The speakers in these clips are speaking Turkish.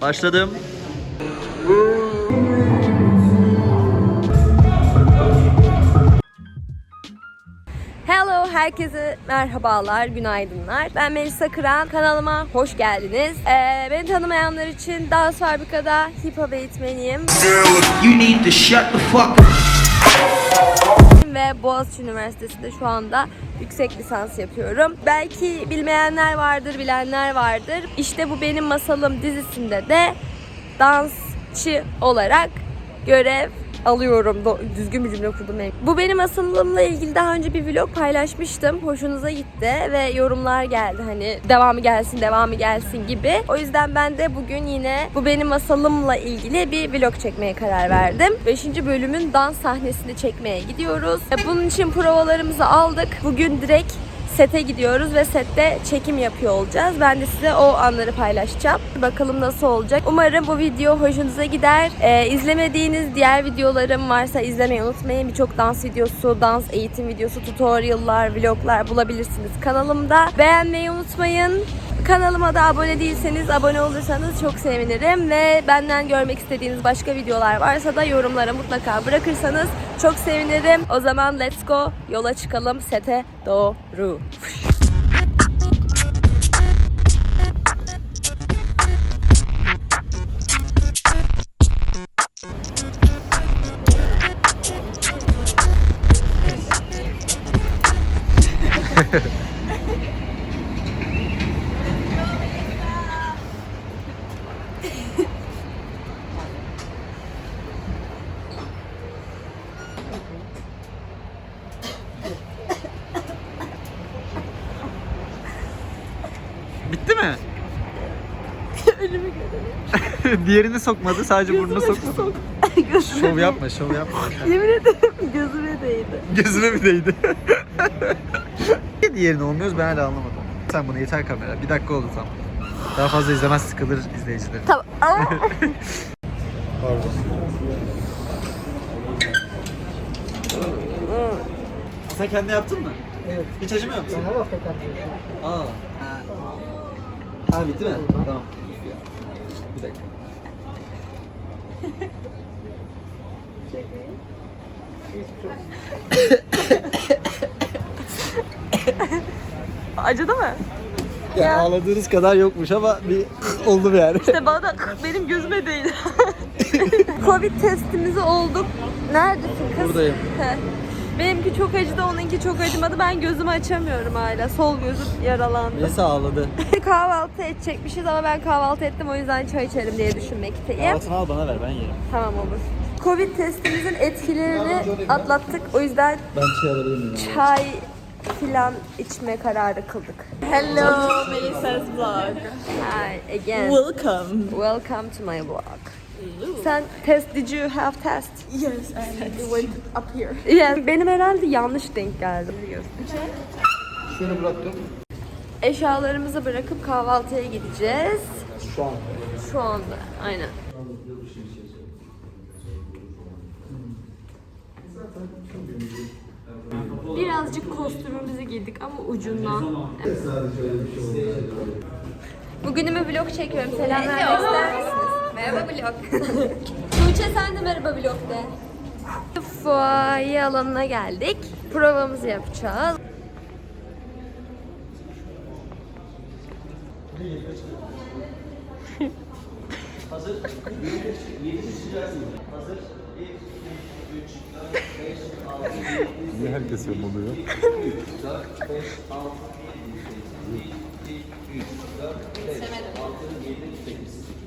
Başladım. Hello, herkese merhabalar, günaydınlar. Ben Melisa Kıran, kanalıma hoş geldiniz. Ee, beni tanımayanlar için dans fabrikada hip hop eğitmeniyim You need to shut the fuck up. ve Boğaziçi Üniversitesi'nde şu anda yüksek lisans yapıyorum. Belki bilmeyenler vardır, bilenler vardır. İşte bu benim masalım dizisinde de dansçı olarak görev alıyorum. Do- Düzgün bir cümle kurdum. Bu benim masalımla ilgili daha önce bir vlog paylaşmıştım. Hoşunuza gitti ve yorumlar geldi hani devamı gelsin, devamı gelsin gibi. O yüzden ben de bugün yine bu benim masalımla ilgili bir vlog çekmeye karar verdim. 5. bölümün dans sahnesini çekmeye gidiyoruz. Bunun için provalarımızı aldık. Bugün direkt sete gidiyoruz ve sette çekim yapıyor olacağız. Ben de size o anları paylaşacağım. Bakalım nasıl olacak. Umarım bu video hoşunuza gider. Ee, izlemediğiniz diğer videolarım varsa izlemeyi unutmayın. Birçok dans videosu, dans eğitim videosu, tutorial'lar, vloglar bulabilirsiniz kanalımda. Beğenmeyi unutmayın. Kanalıma da abone değilseniz abone olursanız çok sevinirim ve benden görmek istediğiniz başka videolar varsa da yorumlara mutlaka bırakırsanız çok sevinirim. O zaman let's go yola çıkalım sete doğru. Bitti mi? Diğerini sokmadı sadece burnunu sokmadı. şov yapma şov yapma. Yemin ederim gözüme değdi. Gözüme mi değdi? Niye diğerini olmuyoruz ben hala anlamadım. Sen bunu yeter kamera. Bir dakika oldu tam. Daha fazla izlemez sıkılır izleyiciler. Tamam. Pardon. Sen kendi yaptın mı? Evet. Hiç acımıyor musun? Aa. Ha. Ha bitti mi? Tamam. Bir dakika. Acıdı mı? Ya, Ya. ağladığınız kadar yokmuş ama bir oldu bir yani. İşte bana da benim gözüme değdi. Covid testimizi olduk. Neredesin kız? Buradayım. He. Benimki çok acıdı, onunki çok acımadı. Ben gözümü açamıyorum hala. Sol gözüm yaralandı. Neyse ağladı. kahvaltı edecekmişiz ama ben kahvaltı ettim o yüzden çay içerim diye düşünmekteyim. Altını al bana ver ben yerim. Tamam olur. Covid testimizin etkilerini atlattık. O yüzden Ben çay çay filan içme kararı kıldık. Hello, Melissa's vlog. Hi again. Welcome. Welcome to my vlog. Sen test, did you have test? Yes, and we went up here. Yeah. Benim herhalde yanlış denk geldi. Şöyle bıraktım. Eşyalarımızı bırakıp kahvaltıya gideceğiz. Şu an. Şu anda, aynen. Birazcık kostümümüzü giydik ama ucundan. Bugünümü vlog çekiyorum. Selam vermek ister misiniz? Merhaba vlog. Tuğçe sen de merhaba vlog de. Fuaye alanına geldik. Provamızı yapacağız. Niye herkes yamuluyor?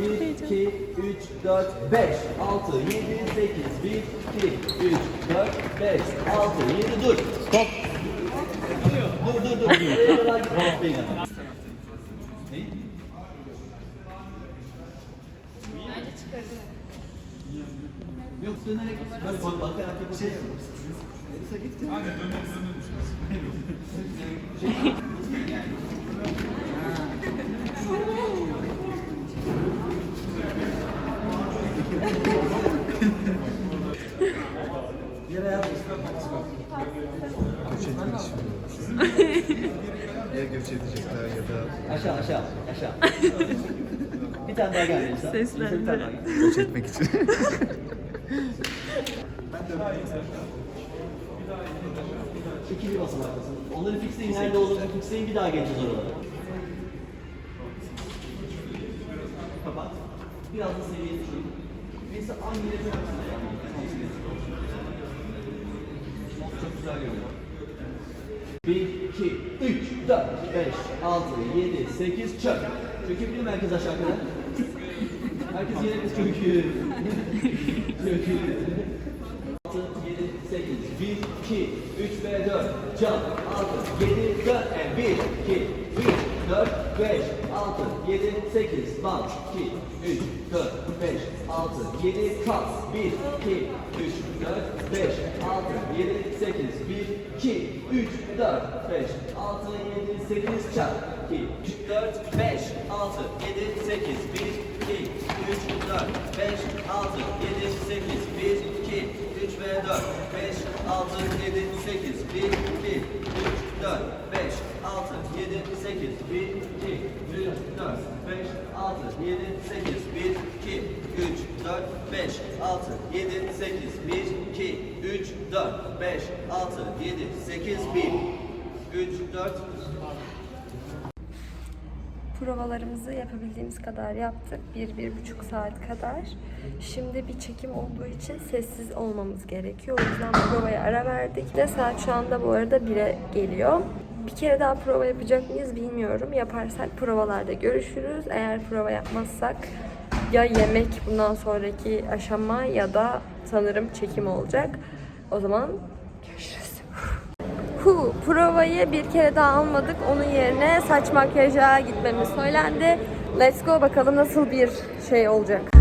1, 2, 3, 4, 5, 6, 7, 8, 1, 2, 3, 4, 5, 6, 7, dur. Stop. Dur, dur, dur. Buraya kadar gitmeyin. Yok dönerek böyle bak- bakarak yapabilirsin. Neyse git ya. Yere yat. Göç etmek için. ya göç edecekler ya da Aşağı aşağı aşağı. bir tane daha gel gel. göç etmek için. İkili basamaktasın. Onları fixleyin. Nerede olduğunu fixleyin. Bir daha geleceğiz oralara. Kapat. Biraz da seviye düşün. Neyse aynı yere Çok güzel görünüyor. 1, 2, 3, 4, 5, 6, 7, 8, çök. Çökebilir mi herkes aşağı kadar? Herkes yere biz çöküyor. çöküyor. 6, 7, 8, 1, 2, 3 ve 4, can, 6, 7, 4, and 1, 2, 3, 4, 5, 6, 7, 8, bal, 2, 3, 4, 5, 6, 7, kas, 1, 2, 3, 4, 5, 6, 7, 8, 1, 2, 3, 4, 5, 6, 7, 8, çak, 2, 3, 4, 5, 6, 7, 8, 1, 2, 3, 4, 5, 6, 7, 8, 1, 2, 3 ve 4, 5, 6, 7, 8, 1, 2, 3, 4, 5, 6, 7, 8, 1, 2, 3, 4, 5, 6, 7, 8, 1, 2, 3, 4, 5, 6, 7, 8, 1, 2, 3, 4, 5, 6, 7, 8, 1, 3, 4, Provalarımızı yapabildiğimiz kadar yaptık. Bir, bir buçuk saat kadar. Şimdi bir çekim olduğu için sessiz olmamız gerekiyor. O yüzden provaya ara verdik. De saat şu anda bu arada 1'e geliyor. Bir kere daha prova yapacak mıyız bilmiyorum. Yaparsak provalarda görüşürüz. Eğer prova yapmazsak ya yemek bundan sonraki aşama ya da sanırım çekim olacak. O zaman görüşürüz. Hu, provayı bir kere daha almadık. Onun yerine saç makyaja gitmemiz söylendi. Let's go bakalım nasıl bir şey olacak.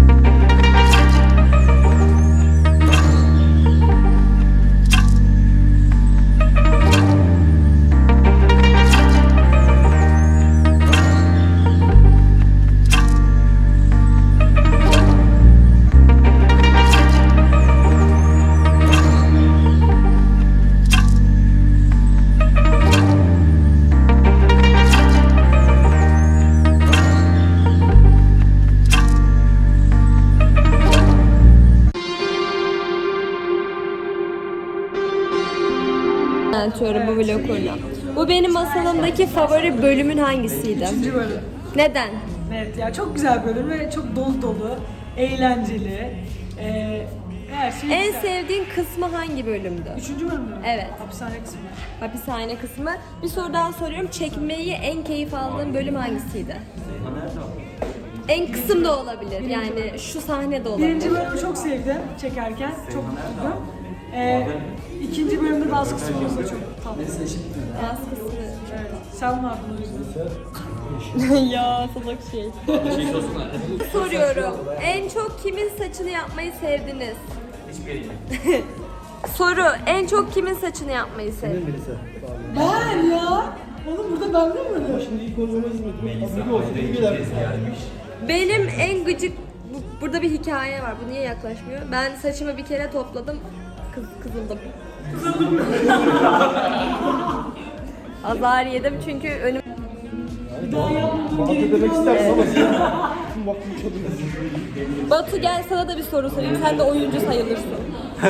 Anlatıyorum bu vlogunu. Bu benim masalımdaki favori bölümün hangisiydi? Üçüncü bölüm. Neden? Evet ya çok güzel bölüm ve çok dolu dolu, eğlenceli. Ee, her şey En güzel. sevdiğin kısmı hangi bölümdü? Üçüncü bölüm mü? Evet. Hapishane kısmı. Hapishane kısmı. Bir soru daha soruyorum. Çekmeyi en keyif aldığın bölüm hangisiydi? En kısım da olabilir. Yani şu sahne de olabilir. Birinci bölümü çok sevdim çekerken. Çok mutluydum. Ee, ikinci bölümde dans kısmımız da çok tatlı. Baskısı. Evet. Sen vardın o yüzden. ya salak şey. Soruyorum. En çok kimin saçını yapmayı sevdiniz? Soru. En çok kimin saçını yapmayı sevdiniz? Ben ya! Oğlum burada ben de mi? Benim en gıcık bu- burada bir hikaye var. Bu niye yaklaşmıyor? Ben saçımı bir kere topladım. Kız, kızıldım. Azar yedim çünkü önüm Bir daha Batu gel sana da bir soru sorayım. Sen de oyuncu sayılırsın.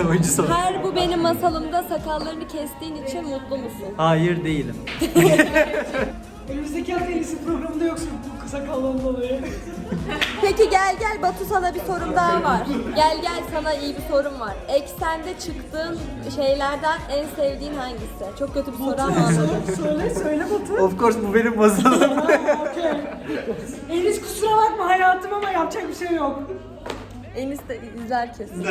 Oyuncu sor. Her bu benim masalımda sakallarını kestiğin için mutlu musun? Hayır değilim. Önümüzdeki hafta yenisi programında yoksun bu kısa kalan dolayı. Peki gel gel Batu sana bir sorum daha var. Gel gel sana iyi bir sorum var. Eksende çıktığın şeylerden en sevdiğin hangisi? Çok kötü bir soru ama anladım. söyle, söyle Batu. Of course bu benim masalım. Ha, Okey. Enis kusura bakma hayatım ama yapacak bir şey yok. Enis de izler kesin.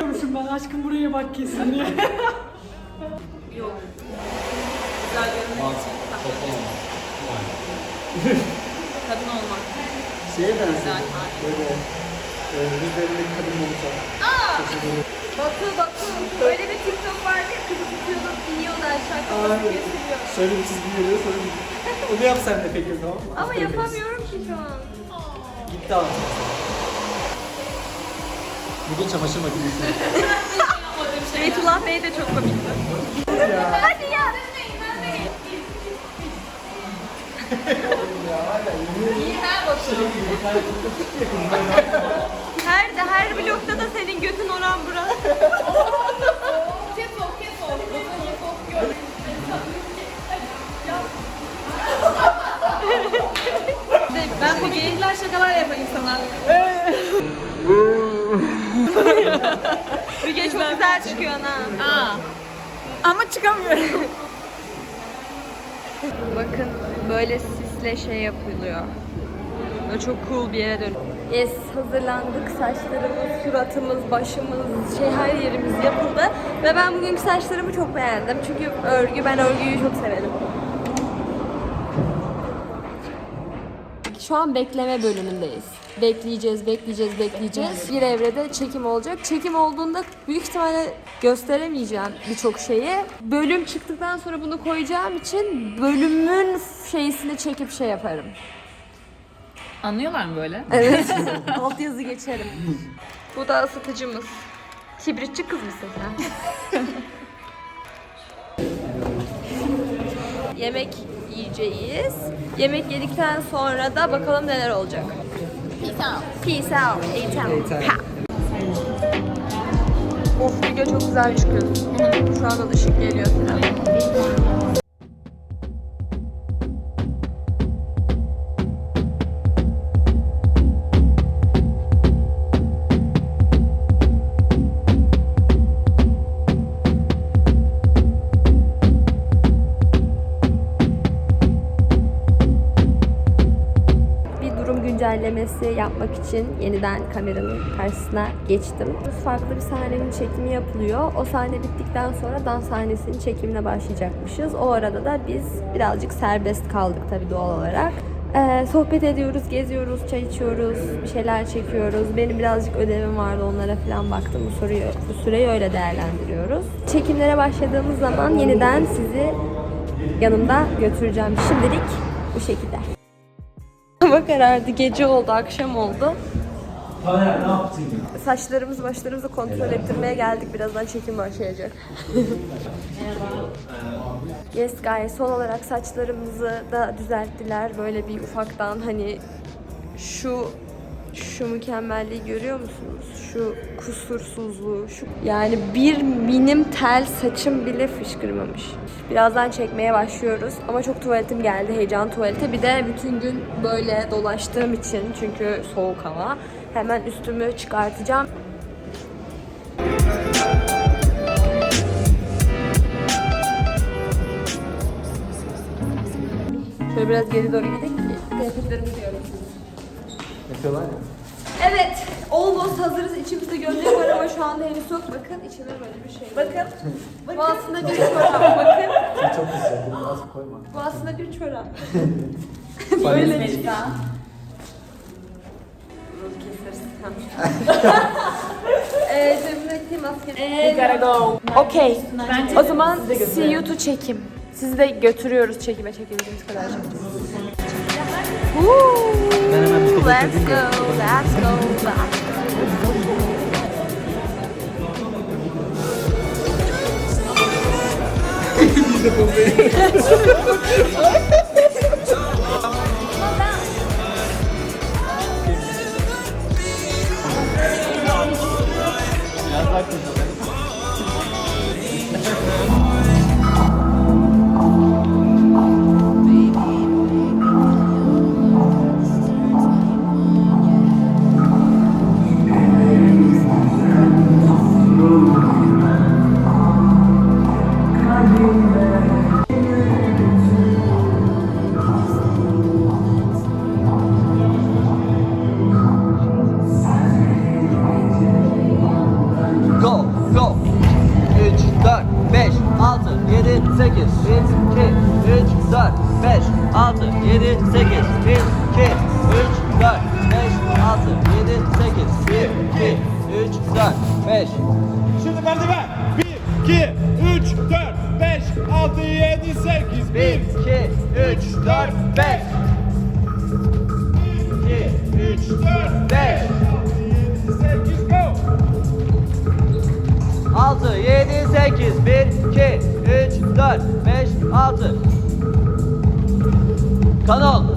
Görürsün ben aşkım buraya bak kesin diye. Kadın olmak. Şeye benziyor. Böyle e, yüzlerindeki kadın olacak. Batu Batu. Öyle bir TikTok vardı ya kızı tutuyordu, iniyordu aşağı kafası kesiliyor. Şöyle bir çizgi geliyor sonra bir... Onu yap sen de peki tamam mı? Ama Aferin yapamıyorum ki şu an. Gitti abi. Bugün çamaşır makinesi. Beytullah Bey de çok komikti. Hadi ya. Her de her blokta da senin götün oran buran. Ben bu geyikler şakalar yapayım sana. Müge çok güzel çıkıyor ha. Aa. Ama çıkamıyorum. Bakın böyle sisle şey yapılıyor. Böyle çok cool bir yere dön. Yes, hazırlandık. Saçlarımız, suratımız, başımız, şey her yerimiz yapıldı. Ve ben bugünkü saçlarımı çok beğendim. Çünkü örgü, ben örgüyü çok severim. Şu an bekleme bölümündeyiz. Bekleyeceğiz, bekleyeceğiz, bekleyeceğiz. Bir evrede çekim olacak. Çekim olduğunda büyük ihtimalle gösteremeyeceğim birçok şeyi. Bölüm çıktıktan sonra bunu koyacağım için bölümün şeysini çekip şey yaparım. Anlıyorlar mı böyle? Evet. Alt yazı geçerim. Bu da ısıtıcımız. Kibritçi kız mısın sen? Yemek yiyeceğiz. Yemek yedikten sonra da bakalım neler olacak. Peace out. Peace out. Peace out. Of video çok güzel çıkıyorsun. Şu anda da ışık geliyor falan. Güncellemesi yapmak için yeniden kameranın karşısına geçtim. Farklı bir sahnenin çekimi yapılıyor. O sahne bittikten sonra dans sahnesinin çekimine başlayacakmışız. O arada da biz birazcık serbest kaldık tabii doğal olarak. Ee, sohbet ediyoruz, geziyoruz, çay içiyoruz, bir şeyler çekiyoruz. Benim birazcık ödevim vardı onlara falan baktım. Bu soruyu, bu süreyi öyle değerlendiriyoruz. Çekimlere başladığımız zaman yeniden sizi yanımda götüreceğim. Şimdilik bu şekilde. Hava karardı, gece oldu, akşam oldu. Saçlarımızı başlarımızı kontrol ettirmeye geldik. Birazdan çekim başlayacak. yes guys, son olarak saçlarımızı da düzelttiler. Böyle bir ufaktan hani şu şu mükemmelliği görüyor musunuz? Şu kusursuzluğu, şu yani bir minim tel saçım bile fışkırmamış. Birazdan çekmeye başlıyoruz ama çok tuvaletim geldi, heyecan tuvalete. Bir de bütün gün böyle dolaştığım için çünkü soğuk hava. Hemen üstümü çıkartacağım. Şöyle biraz geri doğru gidelim ki kıyafetlerimizi görelim. Yapıyorlar ya. Almost hazırız. İçimizde gömlek var ama şu anda henüz yok. Bakın içinde böyle bir şey. Bakın. Bu aslında bir çorap. Bakın. Çok güzel. Az koyma. Bu aslında bir çorap. Böyle. Melisa. Keseriz. Eee cebimdeki maske. Eee, Gotta go. Okey. O zaman see you to çekim. Sizi de götürüyoruz çekime çekebildiğimiz kadar çekeceğiz. Bir Let's go, let's go, go. Biraz 4, 5, 6. Kanal.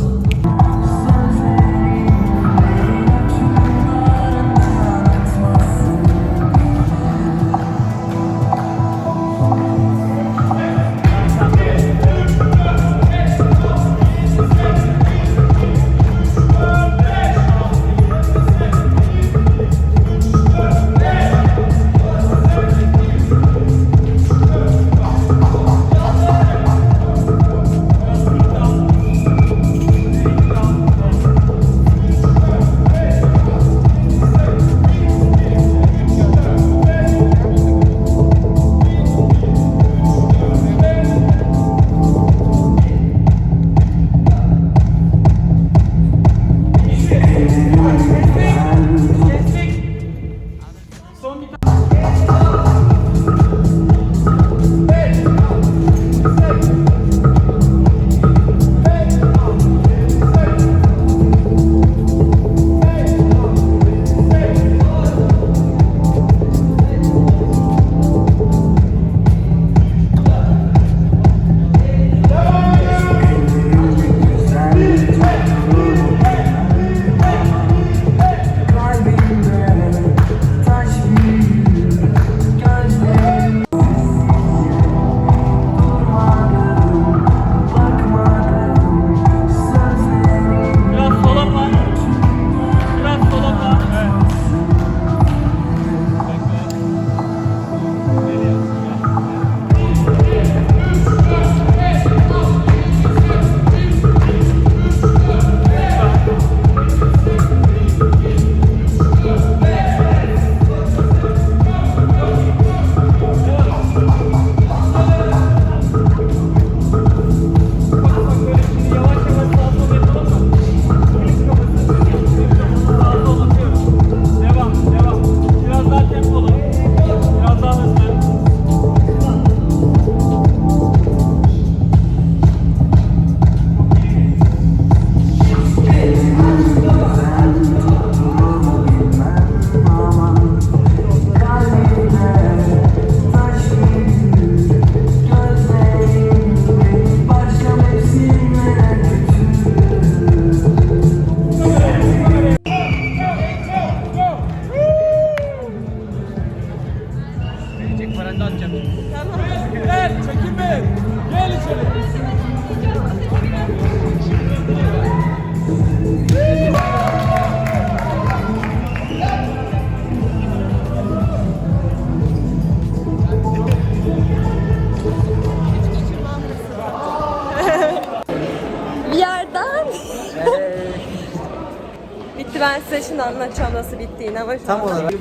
Ben size şimdi anlatacağım nasıl bittiğini ama şu Tam anda- olarak.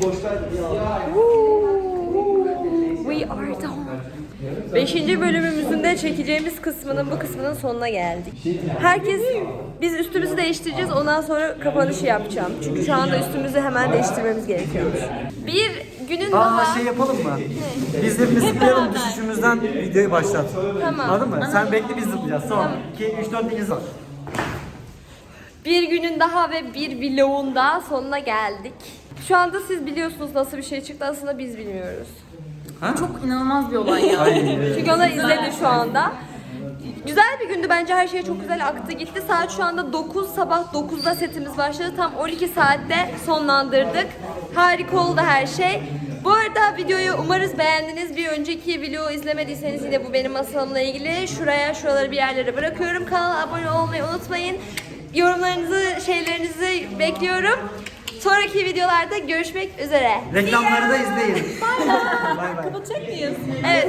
We are done. Beşinci bölümümüzün de çekeceğimiz kısmının bu kısmının sonuna geldik. Herkes biz üstümüzü değiştireceğiz ondan sonra kapanışı yapacağım. Çünkü şu anda üstümüzü hemen değiştirmemiz gerekiyormuş. Bir günün daha... Aa şey yapalım mı? Biz de bir zıplayalım düşüşümüzden videoyu başlat. Tamam. Anladın mı? Sen bekle biz zıplayacağız. Son 2, 3, 4, 5 zıpla. Bir günün daha ve bir vlogun daha sonuna geldik. Şu anda siz biliyorsunuz nasıl bir şey çıktı aslında biz bilmiyoruz. Çok inanılmaz bir olay ya. Çünkü onlar izledi şu anda. Güzel bir gündü bence her şey çok güzel aktı gitti. Saat şu anda 9 sabah 9'da setimiz başladı. Tam 12 saatte sonlandırdık. Harika oldu her şey. Bu arada videoyu umarız beğendiniz. Bir önceki videoyu izlemediyseniz yine bu benim masalımla ilgili. Şuraya şuraları bir yerlere bırakıyorum. Kanala abone olmayı unutmayın. Yorumlarınızı, şeylerinizi bekliyorum. Sonraki videolarda görüşmek üzere. Reklamları da izleyin. Bay bay. Evet.